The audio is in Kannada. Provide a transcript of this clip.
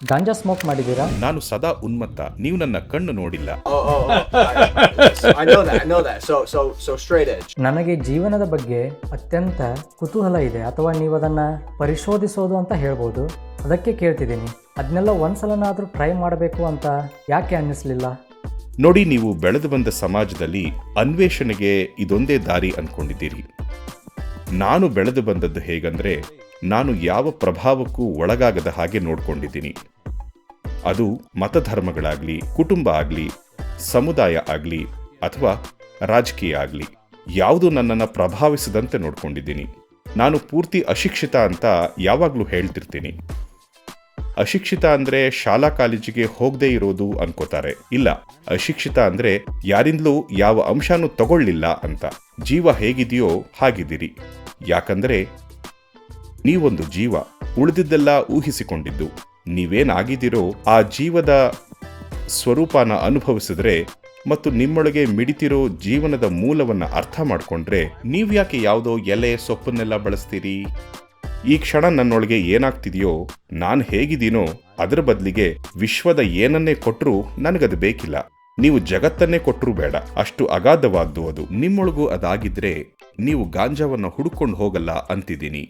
ಗಾಂಜಾ ಸ್ಮೋಕ್ ಮಾಡಿದೀರಾ ನಾನು ಸದಾ ಉನ್ಮತ್ತ ನೀವು ನನ್ನ ಕಣ್ಣು ನೋಡಿಲ್ಲ Oh, oh, oh. I, I know that. I know that. So, so, so straight edge. ನನಗೆ ಜೀವನದ ಬಗ್ಗೆ ಅತ್ಯಂತ ಕುತೂಹಲ ಇದೆ ಅಥವಾ ನೀವು ಅದನ್ನ ಪರಿಶೋಧಿಸೋದು ಅಂತ ಹೇಳ್ಬೋದು ಅದಕ್ಕೆ ಕೇಳ್ತಿದ್ದೀನಿ ಅದನ್ನೆಲ್ಲ ಒಂದ್ಸಲನಾದರೂ ಟ್ರೈ ಮಾಡಬೇಕು ಅಂತ ಯಾಕೆ ಅನ್ನಿಸ್ಲಿಲ್ಲ ನೋಡಿ ನೀವು ಬೆಳೆದು ಬಂದ ಸಮಾಜದಲ್ಲಿ ಅನ್ವೇಷಣೆಗೆ ಇದೊಂದೇ ದಾರಿ ಅನ್ಕೊಂಡಿದ್ದೀರಿ ನಾನು ಬೆಳೆದು ಬಂದದ್ದು ಹೇಗಂದ್ರೆ ನಾನು ಯಾವ ಪ್ರಭಾವಕ್ಕೂ ಒಳಗಾಗದ ಹಾಗೆ ನೋಡ್ಕೊಂಡಿದ್ದೀನಿ. ಅದು ಮತಧರ್ಮಗಳಾಗ್ಲಿ, ಕುಟುಂಬ ಆಗಲಿ, ಸಮುದಾಯ ಆಗಲಿ ಅಥವಾ ರಾಜಕೀಯ ಆಗಲಿ, ಯಾವುದು ನನ್ನನ್ನು ಪ್ರಭಾವಿಸದಂತೆ ನೋಡ್ಕೊಂಡಿದ್ದೀನಿ. ನಾನು ಪೂರ್ತಿ ಅಶಿಕ್ಷಿತ ಅಂತ ಯಾವಾಗಲೂ ಹೇಳ್ತಿರ್ತೀನಿ. ಅಶಿಕ್ಷಿತ ಅಂದ್ರೆ ಶಾಲಾ ಕಾಲೇಜಿಗೆ ಹೋಗದೇ ಇರೋದು ಅನ್ಕೋತಾರೆ. ಇಲ್ಲ, ಅಶಿಕ್ಷಿತ ಅಂದ್ರೆ ಯಾರಿಂದಲೂ ಯಾವ ಅಂಶನೂ ತಗೊಳ್ಳಿಲ್ಲ ಅಂತ. ಜೀವ ಹೇಗಿದೆಯೋ ಹಾಗಿದ್ದೀರಿ. ಯಾಕಂದ್ರೆ ನೀವೊಂದು ಜೀವ ಉಳಿದಿದ್ದೆಲ್ಲ ಊಹಿಸಿಕೊಂಡಿದ್ದು. ನೀವೇನಾಗಿದ್ದೀರೋ ಆ ಜೀವದ ಸ್ವರೂಪನ ಅನುಭವಿಸಿದ್ರೆ ಮತ್ತು ನಿಮ್ಮೊಳಗೆ ಮಿಡಿತಿರೋ ಜೀವನದ ಮೂಲವನ್ನ ಅರ್ಥ ಮಾಡಿಕೊಂಡ್ರೆ ನೀವ್ಯಾಕೆ ಯಾವುದೋ ಎಲೆ ಸೊಪ್ಪನ್ನೆಲ್ಲ ಬಳಸ್ತೀರಿ? ಈ ಕ್ಷಣ ನನ್ನೊಳಗೆ ಏನಾಗ್ತಿದೆಯೋ, ನಾನು ಹೇಗಿದ್ದೀನೋ ಅದರ ಬದಲಿಗೆ ವಿಶ್ವದ ಏನನ್ನೇ ಕೊಟ್ಟರೂ ನನಗದು ಬೇಕಿಲ್ಲ. ನೀವು ಜಗತ್ತನ್ನೇ ಕೊಟ್ಟರೂ ಬೇಡ. ಅಷ್ಟು ಅಗಾಧವಾದ್ದು ಅದು. ನಿಮ್ಮೊಳಗೂ ಅದಾಗಿದ್ರೆ ನೀವು ಗಾಂಜಾವನ್ನು ಹುಡುಕೊಂಡು ಹೋಗಲ್ಲ ಅಂತಿದ್ದೀನಿ.